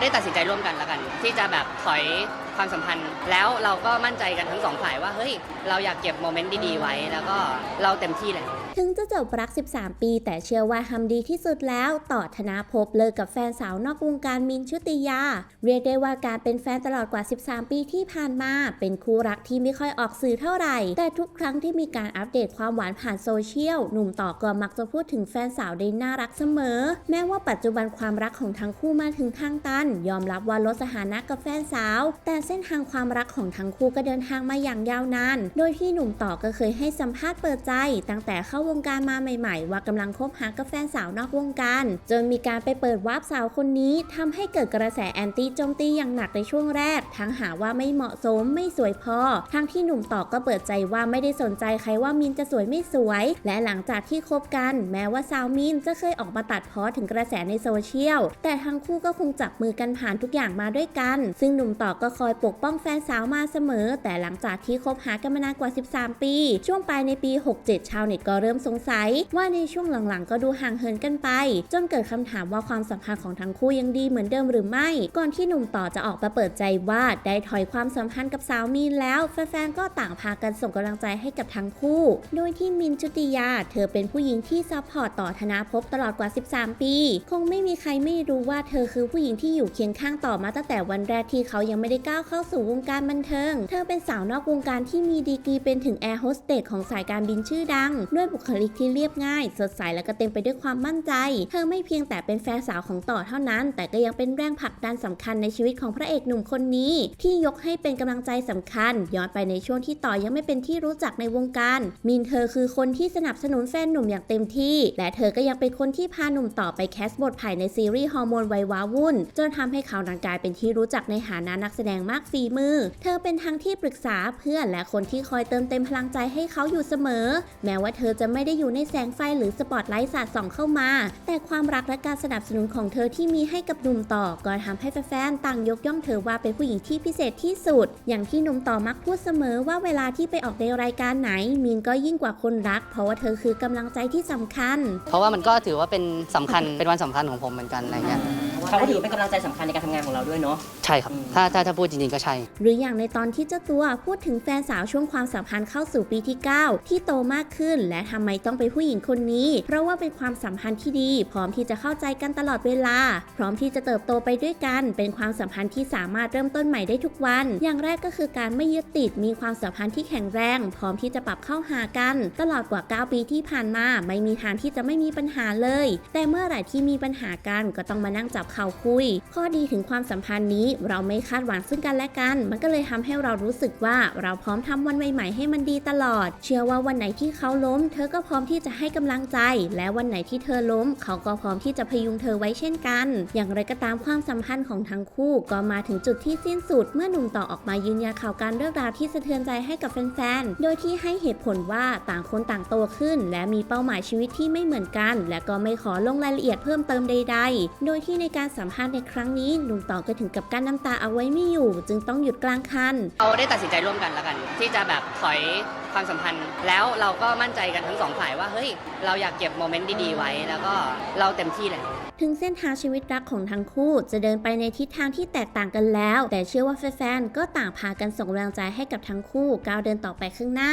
ได้ตัดสินใจร่วมกันแล้วกัน ที่จะแบบถอยความสัมพันธ์ แล้วเราก็มั่นใจกันทั้งสองฝ่ายว่าเฮ้ยเราอยากเก็บโมเมนต์ดีๆไว้ แล้วก็เราเต็มที่แหละถึงจะจบรัก 13 ปี แต่เชื่อว่าทำดีที่สุดแล้ว ต่อธนาภพเลิกกับแฟนสาวนอกวงการมินชุติยา เรียกได้ว่าการเป็นแฟนตลอดกว่า 13 ปีที่ผ่านมา เป็นคู่รักที่ไม่ค่อยออกสื่อเท่าไหร่ แต่ทุกครั้งที่มีการอัปเดตความหวานผ่านโซเชียล หนุ่มต่อก็มักจะพูดถึงแฟนสาวได้น่ารักเสมอ แม้ว่าปัจจุบันความรักของทั้งคู่มาถึงทางตัน ยอมรับว่าลดสถานะกับแฟนสาว แต่เส้นทางความรักของทั้งคู่ก็เดินทางมาอย่างยาวนาน โดยที่หนุ่มต่อก็เคยให้สัมภาษณ์เปิดใจ ตั้งแต่เข้าวงการมาใหม่ ๆ ว่ากำลังคบหากับแฟนสาวนอกวงการ จนมีการไปเปิดวาร์ปสาวคนนี้ทำให้เกิดกระแสแอนตี้โจมตีอย่างหนักในช่วงแรก ทั้งหาว่าไม่เหมาะสมไม่สวยพอ ทั้งที่หนุ่มต่อก็เปิดใจว่าไม่ได้สนใจใครว่ามินจะสวยไม่สวย และหลังจากที่คบกัน แม้ว่าสาวมินจะเคยออกมาตัดเพ้อถึงกระแสในโซเชียล แต่ทั้งคู่ก็คงจับมือกันผ่านทุกอย่างมาด้วยกัน ซึ่งหนุ่มต่อก็คอยปกป้องแฟนสาวมาเสมอ แต่หลังจากที่คบหากันมานานกว่า 13 ปี ช่วงปลายในปี 67 ชาวเน็ตก็เริ่มสงสัย ว่าในช่วงหลังๆ ก็ดูห่างเหินกันไป จนเกิดคำถามว่าความสัมพันธ์ของทั้งคู่ยังดีเหมือนเดิมหรือไม่ ก่อนที่หนุ่มต่อจะออกมาเปิดใจว่าได้ถอยความสัมพันธ์กับสาวมีนแล้ว แฟนๆก็ต่างพากันส่งกำลังใจให้กับทั้งคู่ โดยที่มินชุติยา เธอเป็นผู้หญิงที่ซัพพอร์ตต่อธนาภพตลอดกว่า 13 ปี คงไม่มีใครไม่รู้ว่าเธอคือผู้หญิงที่อยู่เคียงข้างต่อมาตั้งแต่วันแรกที่เขายังไม่ได้ก้าวเข้าสู่วงการบันเทิง เธอเป็นสาวนอกวงการที่มีดีกรีเป็นถึงแอร์โฮสเตสของสายการบินชื่อดัง ด้วยบุคลิกที่เรียบง่าย สดใสและก็เต็มไปด้วยความมั่นใจ เธอไม่เพียงแต่เป็นแฟนสาวของต่อเท่านั้น แต่ก็ยังเป็นแรงผลักดันสำคัญในชีวิตของพระเอกหนุ่มคนนี้ ที่ยกให้เป็นกำลังใจสำคัญ ย้อนไปในช่วงที่ต่อยังไม่เป็นที่รู้จักในวงการ มินเธอคือคนที่สนับสนุนแฟนหนุ่มอย่างเต็มที่ และเธอก็ยังเป็นคนที่พาหนุ่มต่อไปแคสบทภายในซีรีส์ฮอร์โมนไวยวาวุ่น จนทำให้เขาดังกลายเป็นที่รู้จักในฐานะนักแสดงมากฝีมือ เธอเป็นทั้งที่ปรึกษาเพื่อนและคนที่คอยเติมเต็มพลังใจให้เขาอยู่เสมอ แม้ว่าเธอจะไม่ได้อยู่ในแสงไฟหรือสปอตไลท์สาดส่องเข้ามา แต่ความรักและการสนับสนุนของเธอที่มีให้กับหนุ่มต่อ ก็ทำให้แฟนๆต่างยกย่องเธอว่าเป็นผู้หญิงที่พิเศษที่สุด อย่างที่หนุ่มต่อมักพูดเสมอว่าเวลาที่ไปออกในรายการไหน มีนก็ยิ่งกว่าคนรัก เพราะว่าเธอคือกำลังใจที่สำคัญ เพราะว่ามันก็ถือว่าเป็นสำคัญเป็นวันสำคัญของผมเหมือนกันอะไรเงี้ย เขาก็ถือว่าเป็นกำลังใจสำคัญในการทำงานของเราด้วยเนาะ ใช่ครับ อืม ถ้าถ้าถ้าพูดจริงๆก็ใช่ หรืออย่างในตอนที่เจ้าตัวพูดถึงแฟนสาวช่วงความสัมพันธ์เข้าสู่ปีที่ 9 ที่โตมากขึ้น และทำไมต้องเป็นผู้หญิงคนนี้ เพราะว่าเป็นความสัมพันธ์ที่ดี พร้อมที่จะเข้าใจกันตลอดเวลา พร้อมที่จะเติบโตไปด้วยกัน เป็นความสัมพันธ์ที่สามารถเริ่มต้นใหม่ได้ทุกวัน อย่างแรกก็คือการไม่ยึดติดมีความสัมพันธ์ที่แข็งแรง พร้อมที่จะปรับเข้าหากัน ตลอดกว่า 9 ปีที่ผ่านมา ไม่มีทางที่จะไม่มีปัญหาเลย แต่เมื่อไหร่ที่มีปัญหากันก็ต้องมานั่งจับเข่าคุย ข้อดีถึงความสัมพันธ์นี้ เราไม่คาดหวังซึ่งกันและกัน มันก็เลยทำให้เรารู้สึกว่าเราพร้อมทำวันใหม่ๆให้มันดีตลอด เชื่อว่าวันไหนที่เขาล้ม เธอก็พร้อมที่จะให้กำลังใจ และวันไหนที่เธอล้ม เขาก็พร้อมที่จะพยุงเธอไว้เช่นกัน อย่างไรก็ตามความสัมพันธ์ของทั้งคู่ก็มาถึงจุดที่สิ้นสุด เมื่อหนุ่มต่อออกมายืนยันข่าวการเลิกราที่สะเทือนใจให้กับแฟนๆ โดยที่ให้เหตุผลว่าต่างคนต่างโตขึ้น และมีเป้าหมายชีวิตที่ไม่เหมือนกัน และก็ไม่ขอลงรายละเอียดเพิ่มเติมใด ๆ โดยที่ในการสัมภาษณ์ในครั้งนี้หนุ่มต่อก็ถึงกับกั้นน้ำตาเอาไว้ไม่อยู่ จึงต้องหยุดกลางคันเราได้ตัดสินใจร่วมกันแล้วกัน ที่จะแบบถอยความสัมพันธ์ แล้วเราก็มั่นใจกันทั้งสองฝ่ายว่าเฮ้ยเราอยากเก็บโมเมนต์ดีๆไว้ แล้วก็เราเต็มที่แหละถึงเส้นทางชีวิตรักของทั้งคู่จะเดินไปในทิศทางที่แตกต่างกันแล้ว แต่เชื่อว่าแฟนๆก็ต่างพากันส่งกำลังใจให้กับทั้งคู่ก้าวเดินต่อไปข้างหน้า